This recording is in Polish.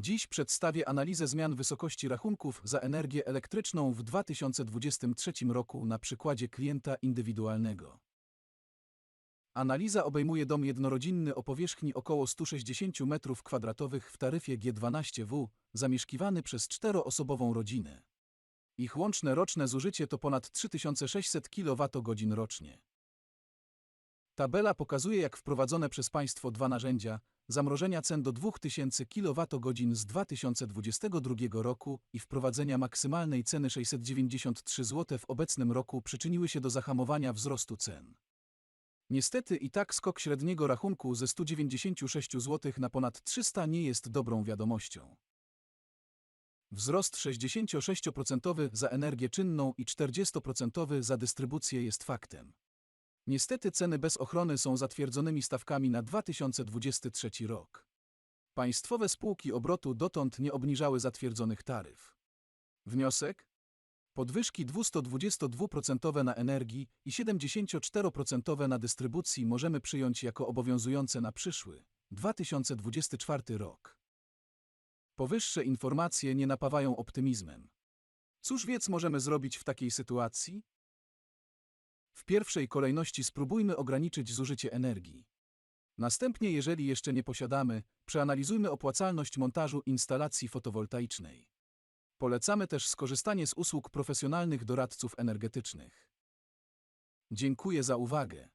Dziś przedstawię analizę zmian wysokości rachunków za energię elektryczną w 2023 roku na przykładzie klienta indywidualnego. Analiza obejmuje dom jednorodzinny o powierzchni około 160 m2 w taryfie G12W, zamieszkiwany przez czteroosobową rodzinę. Ich łączne roczne zużycie to ponad 3600 kWh rocznie. Tabela pokazuje, jak wprowadzone przez państwo dwa narzędzia zamrożenia cen do 2000 kWh z 2022 roku i wprowadzenia maksymalnej ceny 693 zł w obecnym roku przyczyniły się do zahamowania wzrostu cen. Niestety i tak skok średniego rachunku ze 196 zł na ponad 300 nie jest dobrą wiadomością. Wzrost 66% za energię czynną i 40% za dystrybucję jest faktem. Niestety ceny bez ochrony są zatwierdzonymi stawkami na 2023 rok. Państwowe spółki obrotu dotąd nie obniżały zatwierdzonych taryf. Wniosek? Podwyżki 222% na energii i 74% na dystrybucji możemy przyjąć jako obowiązujące na przyszły 2024 rok. Powyższe informacje nie napawają optymizmem. Cóż więc możemy zrobić w takiej sytuacji? Pierwszej kolejności spróbujmy ograniczyć zużycie energii. Następnie, jeżeli jeszcze nie posiadamy, przeanalizujmy opłacalność montażu instalacji fotowoltaicznej. Polecamy też skorzystanie z usług profesjonalnych doradców energetycznych. Dziękuję za uwagę.